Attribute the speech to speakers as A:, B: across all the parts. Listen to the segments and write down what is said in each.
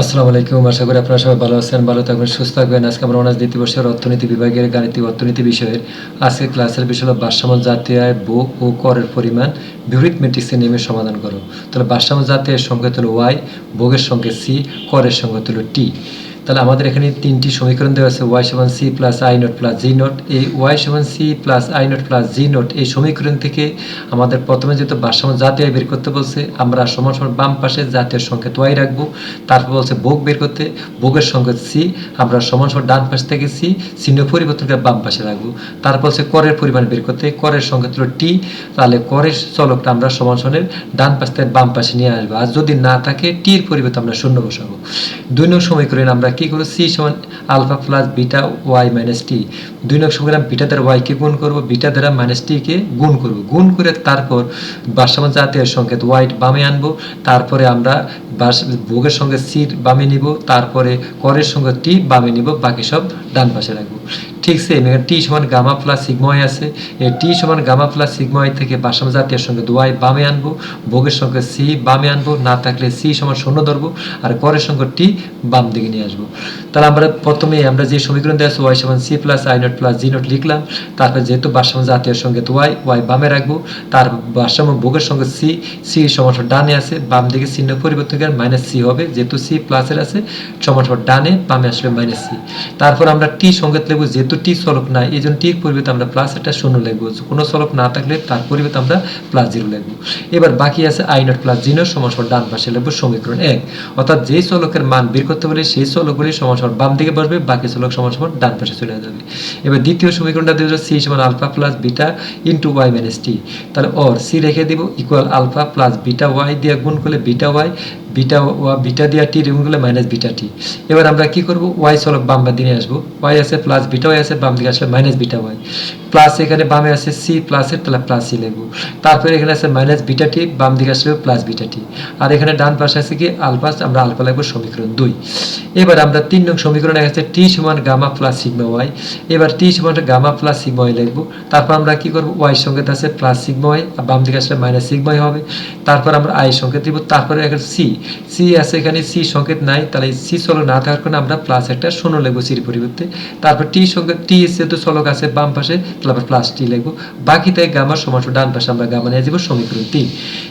A: আসসালামু আলাইকুম। আশা করি আপনারা সবাই ভালো আছেন, ভালো থাকবেন, সুস্থ থাকবেন। আজকে আমরা অনার্স দ্বিতীয় বর্ষের অর্থনীতি বিভাগের গাণিতিক অর্থনীতি বিষয়ের আজকে ক্লাসের বিষয় হলো ভারসাম্য জাতীয় আয় বো ও করের পরিমাণ বিভিন্ন মেট্রিক্সের নিয়মে সমাধান করো। তাহলে ভারসাম্য জাতীয় সংখ্যা হলো ওয়াই ভোগের সঙ্গে সি করের সঙ্গে হলো টি তাহলে আমাদের এখানে তিনটি সমীকরণ দেওয়া আছে ওয়াই সমান C plus I nought plus G nought এই ওয়াই সমান C plus I nought plus G nought এই সমীকরণ থেকে আমাদের প্রথমে যেহেতু ভারসাম্য জাতীয় বের করতে বলছে, আমরা সমান সমান বাম পাশে জাতীয় সংকেত ওয়াই রাখব, তারপর বলছে ভোগ বের করতে, ভোগের সংকেত সি আমরা সমান সমান ডান পাশ থেকে সি চিহ্ন পরিবর্তন করে বাম পাশে রাখব। তারপর হচ্ছে করের পরিমাণ বের করতে, করের সংকেত হলো টি তাহলে করের চলকটা আমরা সমান সমানের ডান পাশ থেকে বাম পাশে নিয়ে আসব। আর যদি না থাকে টির পরিবর্তে আমরা শূন্য বসাবো। দুই নং সমীকরণ আমরা কি করব সি সমান alpha plus beta Y minus T? দুই নং সমীকরণ বিটা দ্বারা ওয়াইকে গুণ করব, বিটা দ্বারা মাইনাস টিকে গুণ করব। গুণ করে তারপর ভারসাম্য জাতীয় সংকেত ওয়াইট বামে আনব, তারপরে আমরা বাস- ভোগের সঙ্গে সির বামে নিব, তারপরে করের সঙ্গে টি বামে নিব, বাকি সব ডান পাশে রাখব। ঠিক সেম এখানে টি সমান গামা প্লাস সিগময় আছে। এই টি সমান গামা প্লাস সিগময় থেকে ভারসাম্য জাতীয় সঙ্গে ওয়াই বামে আনব। ভোগের সঙ্গে সি বামে আনব। না থাকলে সি সমান শূন্য ধরবো। আর করের সঙ্গে টি বাম দিকে নিয়ে আসব। তাহলে আমরা প্রথমে আমরা যে সমীকরণ দেওয়া আছে ওয়াই সমান C plus I nought plus G nought লিখলাম। তারপর যেহেতু ভারসাম্য জাতীয় সঙ্গে ওয়াই ওয়াই বামে রাখব। তার ভারসাম্য ভোগের সঙ্গে সি সি সমান ডানে আছে। বাম দিকে চিহ্ন পরিবর্তন মাইনাস সি হবে। যেহেতু সি প্লাসের আছে, সমান ডানে, বামে আসবে মাইনাস সি তারপর আমরা টি সংকেত লিখব, যেহেতু টি চলক নাই এই জন্য টির পরিবর্তে আমরা প্লাস একটা শূন্য লিখব। কোনো চলক না থাকলে তার পরিবর্তে আমরা প্লাস জিরো লিখব। এবার বাকি আছে আই নট প্লাস জিরো সমান ডান পাশে লিখব সমীকরণ এক। অর্থাৎ যে চলকের মান বের করতে পারে, সেই চলকগুলি সমান বাম দিকে বসবে, বাকি চলক সমান ডান পাশে চলে যাবে। এবার দ্বিতীয় সমীকরণটা দিয়ে সি সমান alpha plus beta into Y minus T তাহলে অর সি রেখে দিব equal alpha plus beta Y দিয়ে গুণ করলে বিটা ওয়াই বিটা ওয়া বিটা দিয়ে টি গুণ করলে মাইনাস বিটা টি। এবার আমরা কি করব? ওয়াই চলক বাম দিকে আসব। ওয়াই আছে প্লাস বিটা ওয়াই আছে বাম দিকে আসলে মাইনাস বিটা ওয়াই প্লাস এখানে বামে আছে সি প্লাসের প্লাস সি লিখব। তারপরে এখানে আছে মাইনাস বিটা টি, বাম দিকে আসলে প্লাস বিটা টি। আর এখানে ডান পাশে আছে কি? আলফা আমরা আলফা লিখব সমীকরণ দুই। এবার আমরা তিন নং সমীকরণে আছে টি সমান গামা প্লাস সিগমা ওয়াই এবার টি সমান গামা প্লাস সিগমা ওয়াই লিখব। তারপর আমরা কি করব? ওয়াই সংকেত আছে প্লাস সিগমা ওয়াই আর বাম দিকে আসলে মাইনাস সিগমা হবে। তারপর আমরা আই সংকেত দিব। তারপরে এখানে সি সি আছে এখানে সি সংকেত নাই, তাহলে সি চলক না থাকার কারণে আমরা প্লাস একটা শূন্য লিখব সির পরিবর্তে। তারপর টি সংকেত টি যেহেতু চলক আছে বাম পাশে, তাহলে আমরা প্লাস টি লিখব। বাকি তাই গামার সমান ডান পাশে আমরা গামা নিয়ে যাব সমীকরণ তিন।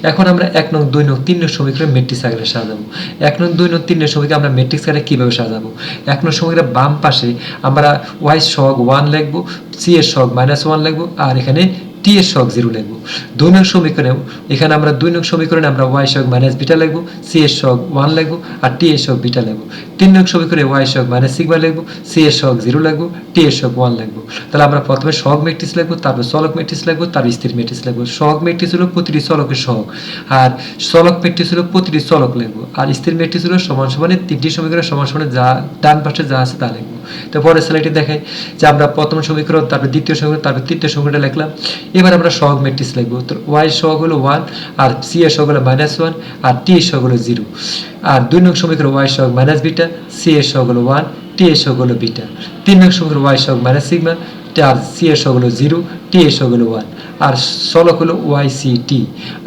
A: এখন আমরা এক নং, দুই নং, তিন নং সমীকরণ মেট্রিক্স আকারে সাজাবো। এক নং, দুই নং, তিন নং সমীকরণ আমরা মেট্রিক্স আকারে কীভাবে সাজাবো? এক নং সমীকরণ বাম পাশে আমরা ওয়াই সহগ ওয়ান লিখব সি এর সহগ মাইনাস ওয়ান লিখব, আর এখানে টি এর সহগ জিরো লিখব দুই নং সমীকরণে এখানে আমরা দুই নং সমীকরণে আমরা ওয়াই সহগ মাইনাস বিটা লিখব সি এর সহগ ওয়ান লিখব আর টি এর সহগ বিটা লিখব তিন নং সমীকরণে ওয়াই সহগ মাইনাস সিগমা লিখব সি এর সহগ জিরো লিখব টি এর সহগ ওয়ান লিখব তাহলে আমরা প্রথমে সহগ ম্যাট্রিক্স লিখব তারপর চলক ম্যাট্রিক্স লিখব তারপর স্থির ম্যাট্রিক্স লিখব সহগ ম্যাট্রিক্স হলো প্রতিটি চলকের সহগ আর চলক ম্যাট্রিক্স হলো প্রতিটি চলক লিখব আর স্থির ম্যাট্রিক্স হলো সমান সমানে তিনটি সমীকরণ সমান সমানে যা ডান পাশে যা আছে তা লিখব তো পরের স্লাইডে দেখাই যে আমরা প্রথম সমীকরণ, তারপর দ্বিতীয় সমীকরণ, তারপর তৃতীয় সমীকরণটা লিখলাম। এবার আমরা সহগ ম্যাট্রিক্স লিখব। তো ওয়াই সহগ হলো ওয়ান আর সি এর সহগ হলো মাইনাস ওয়ান আর টি এর সহগ হলো জিরো আর দুই নং সমীকরণ ওয়াই সহগ মাইনাস বিটা সি এর সহগ হলো ওয়ান টি এর সহগ হলো বিটা তিন নং সমীকরণ ওয়াই সহগ মাইনাস সিগমা আর সি এর সহগ হলো জিরো টি এর সহগ হলো ওয়ান আর সলক হলো ওয়াই সি টি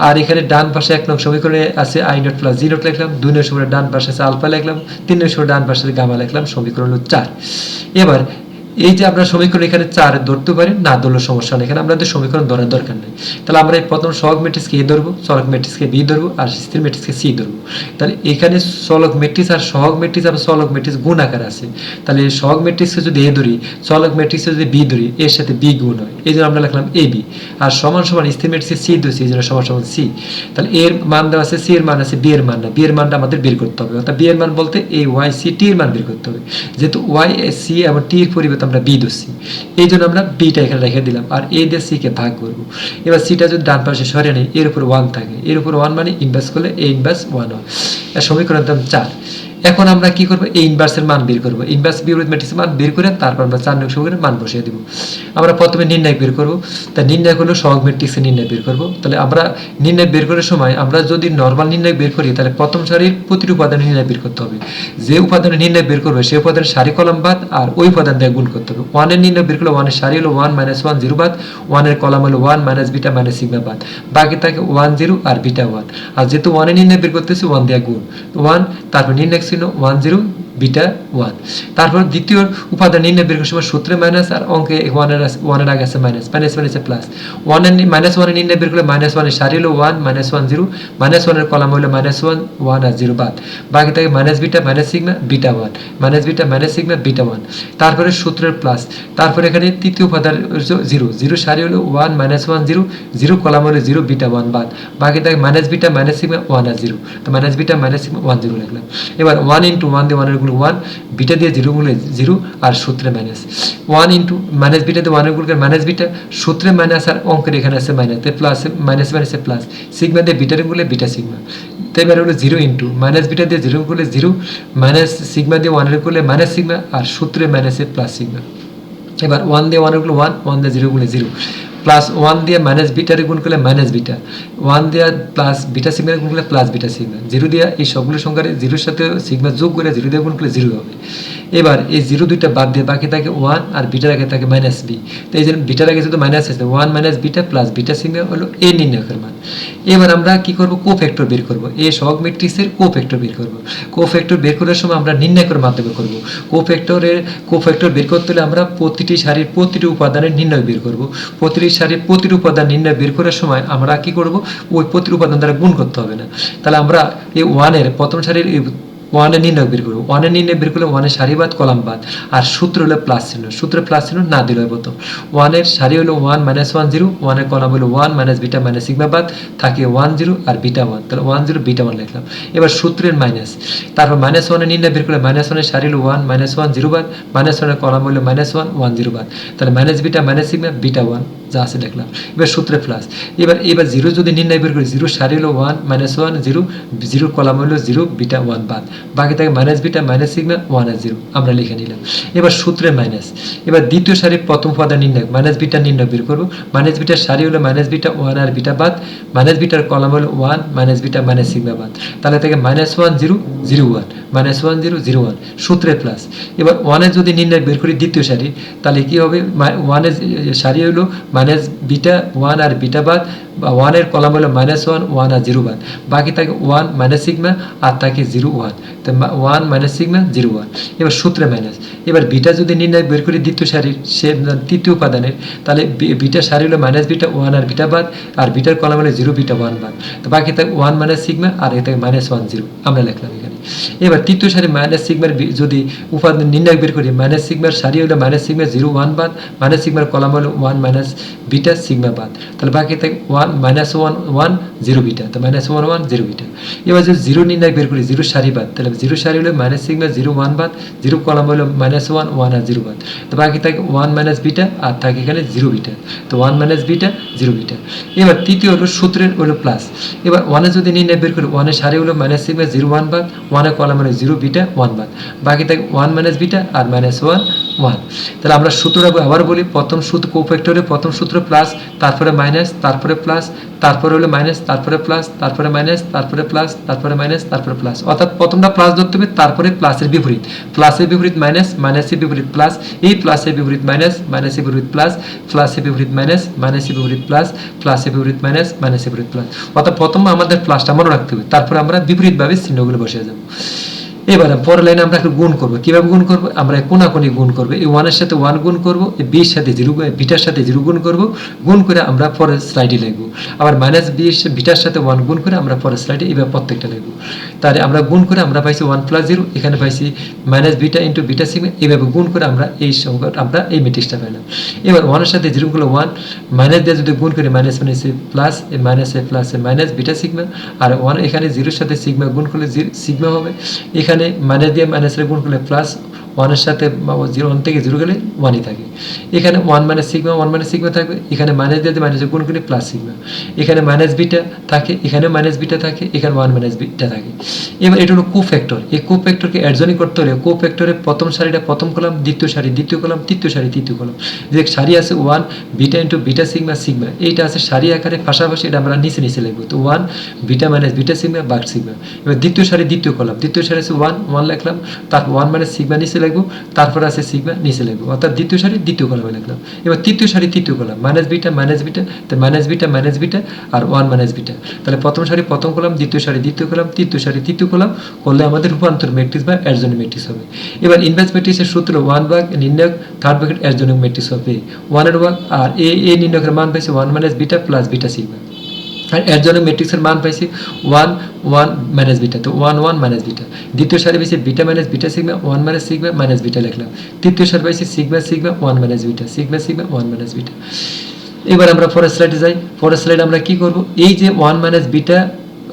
A: আর এখানে ডান পাশে এক নং সমীকরণে আছে আই নট প্লাস জিরো লিখলাম, দুই নং সমীকরণে ডান পাশে আছে আলফা লিখলাম, তিন নং ডান পাশে গামা লিখলাম, সমীকরণ হলো চার। এবার এই যে আমরা সমীকরণ এখানে চার ধরতে পারি, না ধরলে সমস্যা নেই। এখানে আমাদের সমীকরণ ধরার দরকার নেই। তাহলে আমরা এই প্রথম সহগ ম্যাট্রিক্সকে এ ধরবো? চলক ম্যাট্রিক্সকে বি ধরবো? আর স্থির ম্যাট্রিক্সকে সি ধরবো? তাহলে এখানে চলক ম্যাট্রিক্স আর সহগ ম্যাট্রিক্স আর চলক ম্যাট্রিক্স গুণ আকার আছে। তাহলে সহগ ম্যাট্রিক্সকে যদি এ ধরি চলক ম্যাট্রিক্সকে যদি বি ধরি, এর সাথে বি গুণ হয়। এই জন্য আমরা লিখলাম এ বি। আর সমান সমান স্থির ম্যাট্রিক্সে সি ধরছি, এই জন্য সমান সমান সি। তাহলে এর মান দেওয়া আছে, সি এর মান আছে, বি এর মান না। বি এর মানটা আমাদের বের করতে হবে। অর্থাৎ বি এর মান বলতে এই ওয়াই, সি, টি এর মান বের করতে হবে। যেহেতু ওয়াই, সি এবং টি এর পরিবর্তে আমরা বি দোষি এই জন্য আমরা বিটা এখানে রেখে দিলাম, আর এ দিয়ে সিকে ভাগ করব। এবার সিটা যদি ডান পাশে সরে নেই, এর উপর ওয়ান থাকে। এর উপর ওয়ান মানে ইনভার্স করলে এ ইনভার্স ওয়ান হয়। এর সমীকরণ দাম চার। এখন আমরা কি করব? এই ইনভার্সের মান বের করব। ইনভার্স বিপরীত ম্যাট্রিক্সের মান বের করে তারপর আমরা চার নং সমীকরণের মান বসিয়ে দিব। আমরা প্রথমে নির্ণয় বের করব। তা নির্ণয় করলে সহগ ম্যাট্রিক্সের নির্ণয় বের করব। তাহলে আমরা নির্ণয় বের করার সময় আমরা যদি নর্মাল নির্ণয় বের করি, তাহলে প্রথম সারির প্রতিটি উপাদানের নির্ণয় বের করতে হবে। যে উপাদানের নির্ণয় বের করবে সেই উপাদানের সারি কলম বাদ আর ওই উপাদান দিয়ে গুণ করতে হবে। ওয়ানের নির্ণয় বের করলে ওয়ানের সারি হলো ওয়ান মাইনাস ওয়ান জিরো বাদ ওয়ানের কলাম হলো one minus beta minus sigma বাদ। বাকি থাকে ওয়ান জিরো আর বিটা ওয়ান আর যেহেতু ওয়ানের নির্ণয় বের করতেছি ওয়ান দিয়ে গুণ। ওয়ান তারপর নির্ণয় ছিল চিহ্ন ওয়ান জিরো বিটা ওয়ান। তারপর দ্বিতীয় উপাদান নির্ণয় বের করার সময় সূত্রে মাইনাস আর অঙ্কে ওয়ানের ওয়ানের আগে আছে মাইনাস মাইনাস মাইনাসে প্লাস ওয়ানের মাইনাস ওয়ানের নির্ণয় বের করলে মাইনাস ওয়ানের সারি হলো one minus one zero minus ওয়ানের কলাম হলো মাইনাস ওয়ান ওয়ান আর জিরো বাদ। বাকি থাকে minus beta minus sigma beta one minus beta minus sigma beta one তারপরে সূত্রের প্লাস তারপরে এখানে তৃতীয় উপাদান জিরো জিরো সারি হলো one minus one zero zero column হলো জিরো বিটা ওয়ান বাদ। বাকি থাকে minus beta minus sigma one আর জিরো তো minus beta minus sigma one zero লিখলাম। এবার ওয়ান ইন্টু ওয়ান দিয়ে ওয়ানের গুলো ওয়ান বিটা দিয়ে জিরো গুলো জিরো আর সূত্রে minus one into minus beta দিয়ে ওয়ানেরগুলো মাইনাস বিটা সূত্রে মাইনাস আর অঙ্কের এখানে আছে মাইনাস তাই প্লাস মাইনাস মাইনাসে প্লাস সিগমা দিয়ে বিটারগুলো বিটা সিগমা তো এবার হলো জিরো ইন্টু মাইনাস বিটা দিয়ে জিরো করলে জিরো মাইনাস সিগমা দিয়ে ওয়ানের করলে মাইনাস সিগমা আর সূত্রে মাইনাসে প্লাস সিগমা এবার ওয়ান দিয়ে ওয়ানেরগুলো ওয়ান ওয়ান দিয়ে জিরো গুলো জিরো প্লাস ওয়ান দিয়ে মাইনাস বিটারে গুণ করলে মাইনাস বিটা ওয়ান দিয়ে প্লাস বিটা সিগমার গুণ করলে প্লাস বিটা সিগমা জিরো দিয়ে এই সবগুলো সংখ্যার জিরোর সাথে সিগমা যোগ করে জিরো দিয়ে গুণ করলে জিরো হবে। এবার এই জিরো দুইটা বাদ দিয়ে বাকি থাকে ওয়ান আর বিটার আগে থাকে মাইনাস বি তো এই জন্য বিটার আগে শুধু মাইনাস আছে one minus beta plus beta sigma হলো এ নির্ণয়কের মান। এবার আমরা কি করব? কো ফ্যাক্টর বের করব। এই সহগ ম্যাট্রিক্সের কো ফ্যাক্টর বের করব। কো ফ্যাক্টর বের করার সময় আমরা নির্ণয়কের মাধ্যমে করব। কো ফ্যাক্টরের কো ফ্যাক্টর বের করতে হলে আমরা প্রতিটি সারির প্রতিটি উপাদানের নির্ণয় বের করব। প্রতিটি সারির প্রতিটি উপাদান নির্ণয় বের করার সময় আমরা কি করব? ওই প্রতিটি উপাদান দ্বারা গুণ করতে হবে না। তাহলে আমরা এই ওয়ানের প্রথম সারির এই ওয়ানের নির্ণয় বের করব। ওয়ানের নির্ণয় বের করলে ওয়ানের সারি বাদ, কলাম বাদ। আর সূত্র হলো প্লাস চিহ্ন। সূত্রে প্লাস চিহ্ন না দিলে হবে ওয়ানের সারি হলো ওয়ান মাইনাস ওয়ান জিরো ওয়ানের কলাম হলো one minus beta minus sigma বাদ, থাকে ওয়ান জিরো আর বিটা ওয়ান। তাহলে ওয়ান জিরো, বিটা ওয়ান লিখলাম। এবার সূত্রের মাইনাস। তারপর মাইনাস ওয়ানের নির্ণয় বের করলে মাইনাস ওয়ানের সারি হলো ওয়ান, মাইনাস ওয়ান জিরো বাদ, মাইনাস ওয়ানের কলাম হলো মাইনাস ওয়ান ওয়ান জিরো বাদ। তাহলে minus beta minus sigma, beta one, যা আছে দেখলাম এবার সূত্রে প্লাস। এবার এবার জিরো যদি নির্ণয় বের করি, জিরো সারি হলো one, minus one zero zero column হলো জিরো, বিটা ওয়ান বাদ। বাকি থাকে minus beta minus sigma one আর জিরো আমরা লিখে নিলাম। এবার সূত্রে মাইনাস এবার দ্বিতীয় সারির প্রথম উপাদান নির্ণয়। মাইনাস বিটা নির্ণয় বের করব। মাইনাস বিটার সারি হলো মাইনাস বিটা ওয়ান আর বিটা বাদ। মাইনাস বিটার কলাম হলো one minus beta minus sigma বাদ। তাহলে থেকে minus one zero zero one minus one zero zero one সূত্রে প্লাস এবার ওয়ানের যদি নির্ণয় বের করি দ্বিতীয় সারি, তাহলে কি হবে? ওয়ানের সারি হলো মাইনাস বিটা ওয়ান আর বিটা বাদ। বা ওয়ানের কলাম হলো মাইনাস ওয়ান ওয়ান আর জিরো বাদ। বাকি থাকে ওয়ান মাইনাস সিগমা আর থাকে জিরো ওয়ান তো one minus sigma zero one এবার সূত্রে মাইনাস এবার বিটা যদি নির্ণয় বের করি দ্বিতীয় সারির সে তৃতীয় উপাদানের, তাহলে বিটা সারি হলো মাইনাস বিটা ওয়ান আর বিটা বাদ আর বিটার কলাম হলো জিরো বিটা ওয়ান বাদ তো বাকি থাকে ওয়ান মাইনাস সিগমা আর এ থাকে মাইনাস ওয়ান জিরো আমরা লিখলাম এবার তৃতীয় সারি মাইনাস সিগমার যদি উপাদান নির্ণয় বের করি মাইনাস সিগমার সারি হলো মাইনাস সিগমা জিরো ওয়ান বাদ মাইনাস সিগমার কলাম হলো ওয়ান মাইনাস বিটা সিগমা বাদ। তাহলে বাকি থাকে one minus one one zero beta তো minus one one zero beta এবার যদি জিরো নির্ণয় বের করি জিরো সারি বাদ, তাহলে জিরো সারি হলো মাইনাস সিগমা জিরো ওয়ান বাদ জিরো কলাম হলো মাইনাস ওয়ান ওয়ান আর জিরো বাদ। তো বাকি থাকে ওয়ান মাইনাস বিটা আর থাকে এখানে জিরো বিটা তো one minus beta zero beta এবার তৃতীয় হলো সূত্রের হলো প্লাস এবার ওয়ানে যদি নির্ণয় বের করি ওয়ানের সারি হলো মাইনাস সিগমা জিরো ওয়ান বাদ ওয়ানের কলাম মানে জিরো বিটা ওয়ান বাদ বাকি থাকে ওয়ান মাইনাস বিটা আর মাইনাস ওয়ান ওয়ান। তাহলে আমরা সূত্রটা আবার বলি, প্রথম সূত্র কোফ্যাক্টরে প্রথম সূত্র প্লাস তারপরে মাইনাস তারপরে প্লাস তারপরে হলো মাইনাস তারপরে প্লাস তারপরে মাইনাস তারপরে প্লাস তারপরে মাইনাস তারপরে প্লাস অর্থাৎ প্রথমটা প্লাস ধরতে হবে, তারপরে প্লাসের বিপরীত। প্লাসের বিপরীত মাইনাস মাইনাসের বিপরীত প্লাস এই প্লাসের বিপরীত মাইনাস মাইনাসের বিপরীত প্লাস প্লাসের বিপরীত মাইনাস মাইনাসের বিপরীত প্লাস প্লাসের বিপরীত মাইনাস মাইনাসের বিপরীত প্লাস অর্থাৎ প্রথম আমাদের প্লাসটা মনে রাখতে হবে, তারপরে আমরা বিপরীতভাবে চিহ্নগুলো বসিয়ে যাব এবারে পরের লাইনে আমরা একটু গুণ করব। কীভাবে গুণ করব? আমরা কোনাকুনি গুণ করব। এই ওয়ানের সাথে ওয়ান গুণ করব, এই বির সাথে জিরো বিটার সাথে জিরো গুণ করব। গুণ করে আমরা পরের স্লাইডে লিখব। আবার মাইনাস বি বিটার সাথে ওয়ান গুণ করে আমরা পরের স্লাইডে এইভাবে প্রত্যেকটা লিখব। তাহলে আমরা গুণ করে আমরা পাইছি ওয়ান প্লাস জিরো এখানে পাইছি minus beta into beta sigma এইভাবে গুণ করে আমরা এই সংখ্যা, আমরা এই মেট্রিক্সটা পেলাম এবার ওয়ানের সাথে জিরো গুলো ওয়ান মাইনাস দিয়ে যদি গুণ করি মাইনাস মাইনাসে প্লাস এ মাইনাসে প্লাসে মাইনাস বিটা সিগমা আর ওয়ান এখানে জিরোর সাথে সিগমা গুণ করলে সিগমা হবে। এখানে মাইনাস দিয়ে মাইনাসের গুণ করলে প্লাস ওয়ানের সাথে জিরো ওয়ান থেকে জিরো গেলে ওয়ানই থাকে। এখানে one minus sigma one minus sigma থাকবে, এখানে মাইনাস দিয়ে মাইনাসের গুণ করলে প্লাস সিগমা এখানে মাইনাস বিটা থাকে এখানে মাইনাস বিটা থাকে, এখানে ওয়ান মাইনাস বিটা থাকে। এবার এটা হলো কো ফ্যাক্টর এই কো ফ্যাক্টরকে অ্যাডজনই করতে হলে কো ফ্যাক্টরের প্রথম সারিটা প্রথম কলাম, দ্বিতীয় সারি, দ্বিতীয় কলাম, তৃতীয় সারি, তৃতীয় কলাম। যে সারি আছে one beta into beta sigma sigma এইটা আছে সারি আকারে পাশাপাশি এটা আমরা নিচে নিচে লিখব। তো one beta minus beta sigma বাঘ সিগমা এবার দ্বিতীয় সারি, দ্বিতীয় কলাম। দ্বিতীয় সারি আছে ওয়ান ওয়ান লিখলাম। তারপর ওয়ান মাইনাস সিগমা নিচে লিখব তারপর আছে সিগমা নিচে লিখব অর্থাৎ দ্বিতীয় সারি, দ্বিতীয় কলামে লিখলাম। এবার তৃতীয় সারি, তৃতীয় column minus beta minus beta তো মাইনাস বিটা মাইনাস বিটা আর ওয়ান মাইনাস বিটা তাহলে প্রথম সারি, প্রথম কলাম দ্বিতীয় সারি, দ্বিতীয় কলাম তৃতীয় সারি, তৃতীয় কলাম করলে আমাদের রূপান্তর ম্যাট্রিক্স বা অ্যাডজনিক ম্যাট্রিক্স হবে। এবার ইনভার্স ম্যাট্রিক্সের সূত্র ওয়ান ভাগ নির্ণয়ক থার্ড ভাগের অ্যাডজনিক ম্যাট্রিক্স হবে। ওয়ানের ভাগ আর এ এ নির্ণয়কের মান পাইছে one minus beta plus beta sigma আর এর জন্য ম্যাট্রিক্সের মান পাইছি ওয়ান ওয়ান মাইনাস বিটা তো ওয়ান ওয়ান মাইনাস বিটা দ্বিতীয় সারে পাইছি beta minus beta sigma one minus sigma minus beta লিখলাম। তৃতীয় সারে পাইছি sigma sigma one minus beta sigma sigma one minus beta এবার আমরা ফরেস্ট স্লাইডে যাই। ফরেস্ট স্লাইডে আমরা কি করব? এই যে ওয়ান মাইনাস বিটা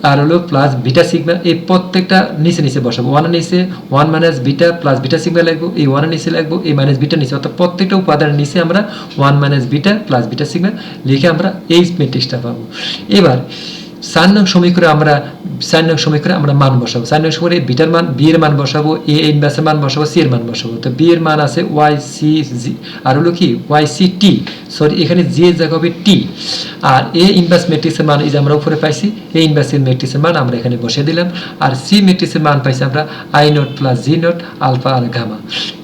A: আর হলো প্লাস বিটা সিগমা এই প্রত্যেকটা নিচে নিচে বসাবো। ওয়ানের নিচে one minus beta plus beta sigma লাগবো, এই ওয়ানের নিচে লাগবো, এই মাইনাস বিটা নিচে। অর্থাৎ প্রত্যেকটা উপাদানের নিচে আমরা one minus beta plus beta sigma লিখে আমরা এই ম্যাট্রিক্সটা পাবো। এবার চার নং সমীকরণে আমরা চার নং সমীকরণে আমরা মান বসাবো। চার নং সমীকরণে বিটার মান বি এর মান বসাবো, এ ইনভার্সের মান বসাবো, সি এর মান বসাবো। তো বি এর মান আছে ওয়াই, সি, জি। আর হলো কি? ওয়াই, সি, টি। সরি, এখানে জি এর জায়গা হবে টি। আর এ ইনভার্স ম্যাট্রিক্সের মান এই যে আমরা উপরে পাইছি, এ ইনভার্স ম্যাট্রিক্সের মান আমরা এখানে বসিয়ে দিলাম। আর সি ম্যাট্রিক্সের মান পাইছি আমরা I nought plus G nought alpha R gamma.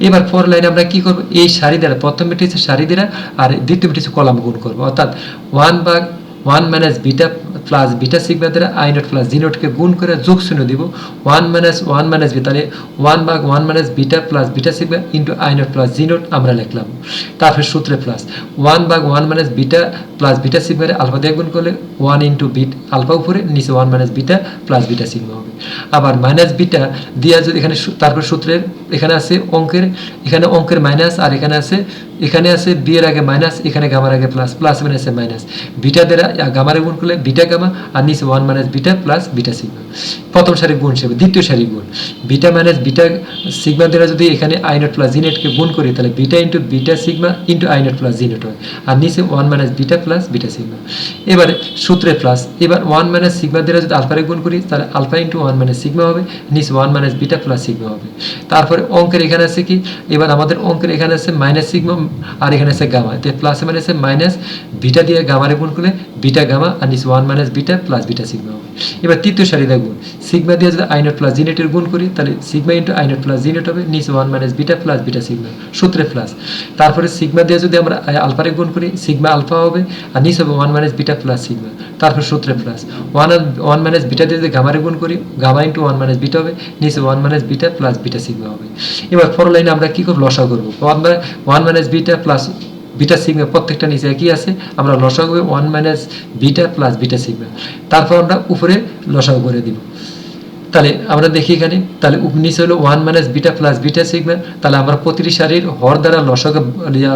A: এবার ফোর লাইনে আমরা কি করব? এই সারি দ্বারা, প্রথম ম্যাট্রিক্সের সারি দ্বারা, আর দ্বিতীয় ম্যাট্রিক্সের কলাম গুণ করব। অর্থাৎ ওয়ান ভাগ one minus beta plus beta sigma দ্বারা আই নট প্লাস জি নটকে গুণ করে যোগ শূন্য দিব one minus one minus B তাহলে ওয়ান ভাগ one minus beta plus beta sigma into I nought plus G nought আমরা লিখলাম। তারপরে সূত্রে প্লাস ওয়ান ভাগ one minus beta plus beta সিগমারে alpha দিয়ে গুণ করলে ওয়ান ইন্টু বিট আলফা উপরে, নিচে one minus beta plus beta sigma হবে। আবার মাইনাস বিটা দিয়া যদি এখানে তারপর সূত্রের এখানে আছে অঙ্কের, এখানে অঙ্কের মাইনাস আর এখানে আছে এখানে আছে বি এর আগে মাইনাস এখানে গামার আগে প্লাস প্লাস আছে মাইনাস বিটা দ্বারা গামারে গুণ করলে বিটা গামা আর নিচে one minus beta plus beta sigma প্রথম সারি গুণ হিসেবে, দ্বিতীয় সারি গুণ। বিটা মাইনাস বিটা সিগমা দ্বারা যদি এখানে আই নট প্লাস জিনেটকে গুণ করি, তাহলে beta into beta sigma into I nought plus জিনেট হয়। আর নিচে one minus beta plus beta sigma এবারে সূত্রে প্লাস এবার ওয়ান মাইনাস সিগমা দ্বারা যদি আলফারে গুণ করি, তাহলে alpha into one minus sigma হবে, নিচে one minus beta plus sigma হবে। তারপরে অঙ্কের এখানে আছে কি? এবার আমাদের অঙ্কের এখানে আছে মাইনাস সিগমা আর এখানে আছে গামা তো প্লাসে মাইনাসে মাইনাস বিটা দিয়ে গামারে গুণ করলে বিটা গামা আর নিচে one minus beta plus beta sigma হবে। এবার তৃতীয় সারিতে গুণ সিগমা দিয়ে যদি আই প্লাস জিনেটের গুণ করি, তাহলে সিগমা ইন্টু আই প্লাস জিনেট হবে, নিচে one minus beta plus beta sigma সূত্রে প্লাস তারপরে সিগমা দিয়ে যদি আমরা আলফারে গুণ করি সিগমা আলফা হবে, আর নিচে হবে one minus beta plus sigma তারপর সূত্রে plus one one minus beta দিয়ে যদি গামারে গুণ করি gamma into one minus beta হবে, নিচে one minus beta plus beta sigma হবে। এবার ফর লাইনে আমরা কী করব? লসা করব। One one minus beta plus beta sigma প্রত্যেকটা নিচে একই আছে, আমরা লসা লসাগু one minus beta plus beta sigma তারপর আমরা উপরে লসাগু করে দিব। তাহলে আমরা দেখি এখানে, তাহলে নিচে হলো one minus beta plus beta sigma তাহলে আমরা প্রতিটি সারির হর দ্বারা লসক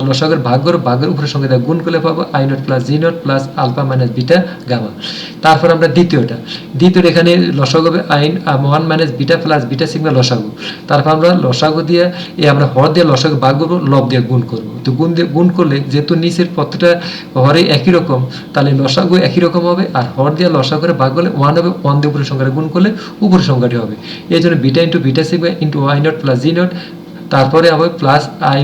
A: লসকের ভাগ্যর ভাগের উপরের সঙ্গে গুণ করলে পাবো I nought plus G nought plus alpha minus beta gamma তারপর আমরা দ্বিতীয়টা দ্বিতীয় এখানে লসক হবে আইন one minus beta plus beta sigma লসাগু। তারপর আমরা লসাগু দিয়ে, এই আমরা হর দিয়ে লসক, ভাগ করব, লব দিয়ে গুণ করব। তো গুণ দিয়ে, গুণ করলে যেহেতু নিচের প্রত্যেকটা হরে একই রকম, তাহলে লসাগু একই রকম হবে, আর হর দিয়ে লসাগুরে ভাগ করলে ওয়ান হবে ওয়ান দিয়ে উপরের সংখ্যাটা গুণ করলে উপরের সংখ্যাটি হবে। এই জন্য beta into beta sigma into Y nought plus G nought তারপরে হবে plus I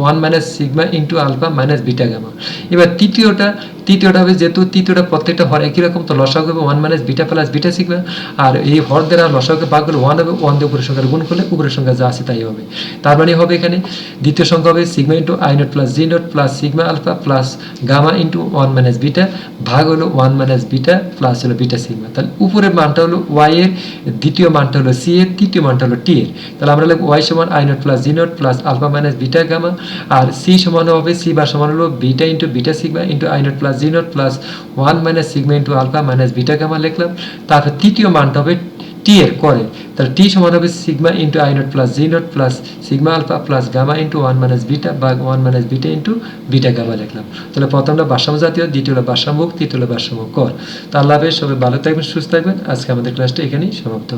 A: one minus sigma into alpha minus beta gamma এবার তৃতীয়টা তৃতীয়টা হবে যেহেতু তৃতীয়টা প্রত্যেকটা হর একই রকম, তো লসাগু হবে one minus beta plus beta sigma আর এই হর দ্বারা লসাগুকে ভাগ করলে ওয়ান হবে ওয়ান দিয়ে উপরের সংখ্যা গুণ করলে উপরের সংখ্যা যা আছে তাই হবে। তার মানে হবে এখানে দ্বিতীয় সংখ্যা হবে sigma into I nought plus G nought plus sigma alpha plus gamma into one minus beta ভাগ হলো ওয়ান মাইনাস বিটা প্লাস হলো বিটা সিগমা তাহলে উপরের মানটা হলো ওয়াই এর, দ্বিতীয় মানটা হলো সি এর, তৃতীয় মানটা হলো টি এর। তাহলে আমরা লিখব ওয়াই সমান I nought plus G nought plus alpha minus beta gamma R C সমান হবে সি বার সমান হলো beta into beta sigma into I nought plus G nought plus one minus sigma into alpha minus beta gamma লিখলাম। তারপর তৃতীয় মানটা হবে টি এর করে। তাহলে টি সমান হবে sigma into I nought plus G nought plus sigma alpha plus gamma into one minus beta বা one minus beta into beta gamma লিখলাম। তাহলে প্রথমটা ভারসাম্য জাতীয়, দ্বিতীয় হলো ভারসাম্য তৃতীয় হলো ভারসাম্য কর। তা আল্লাহ সবাই ভালো থাকবেন, সুস্থ থাকবেন। আজকে আমাদের ক্লাসটা এখানেই সমাপ্ত।